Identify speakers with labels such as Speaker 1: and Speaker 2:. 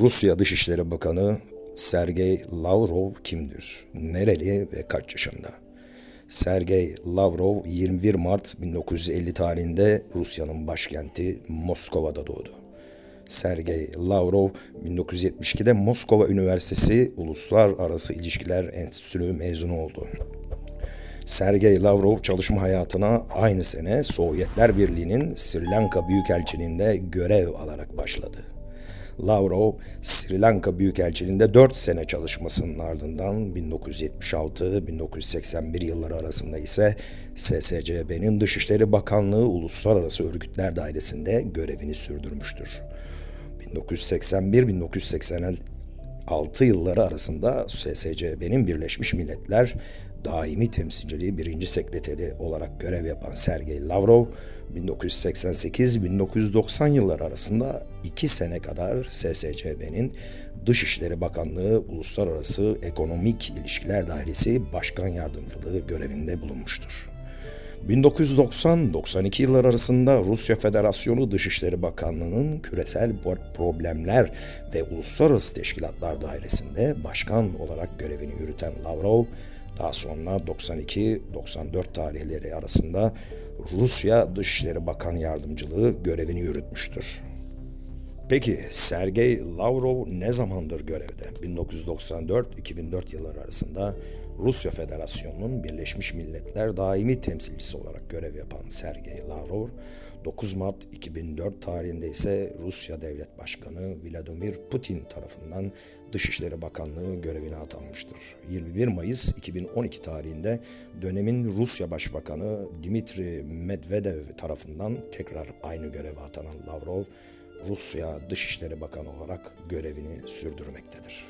Speaker 1: Rusya Dışişleri Bakanı Sergey Lavrov kimdir? Nereli ve kaç yaşında? Sergey Lavrov 21 Mart 1950 tarihinde Rusya'nın başkenti Moskova'da doğdu. Sergey Lavrov 1972'de Moskova Üniversitesi Uluslararası İlişkiler Enstitüsü mezunu oldu. Sergey Lavrov çalışma hayatına aynı sene Sovyetler Birliği'nin Sri Lanka Büyükelçiliğinde görev alarak başladı. Lavrov, Sri Lanka Büyükelçiliğinde 4 sene çalışmasının ardından 1976-1981 yılları arasında ise SSCB'nin Dışişleri Bakanlığı Uluslararası Örgütler Dairesi'nde görevini sürdürmüştür. 1981-1986 yılları arasında SSCB'nin Birleşmiş Milletler Daimi Temsilciliği birinci sekreteri olarak görev yapan Sergey Lavrov, 1988-1990 yılları arasında iki sene kadar SSCB'nin Dışişleri Bakanlığı Uluslararası Ekonomik İlişkiler Dairesi Başkan Yardımcılığı görevinde bulunmuştur. 1990-92 yıllar arasında Rusya Federasyonu Dışişleri Bakanlığı'nın küresel problemler ve uluslararası teşkilatlar dairesinde başkan olarak görevini yürüten Lavrov, daha sonra 92-94 tarihleri arasında Rusya Dışişleri Bakan Yardımcılığı görevini yürütmüştür. Peki Sergey Lavrov ne zamandır görevde? 1994-2004 yılları arasında Rusya Federasyonu'nun Birleşmiş Milletler Daimi Temsilcisi olarak görev yapan Sergey Lavrov, 9 Mart 2004 tarihinde ise Rusya Devlet Başkanı Vladimir Putin tarafından Dışişleri Bakanlığı görevine atanmıştır. 21 Mayıs 2012 tarihinde dönemin Rusya Başbakanı Dmitri Medvedev tarafından tekrar aynı göreve atanan Lavrov, Rusya Dışişleri Bakanı olarak görevini sürdürmektedir.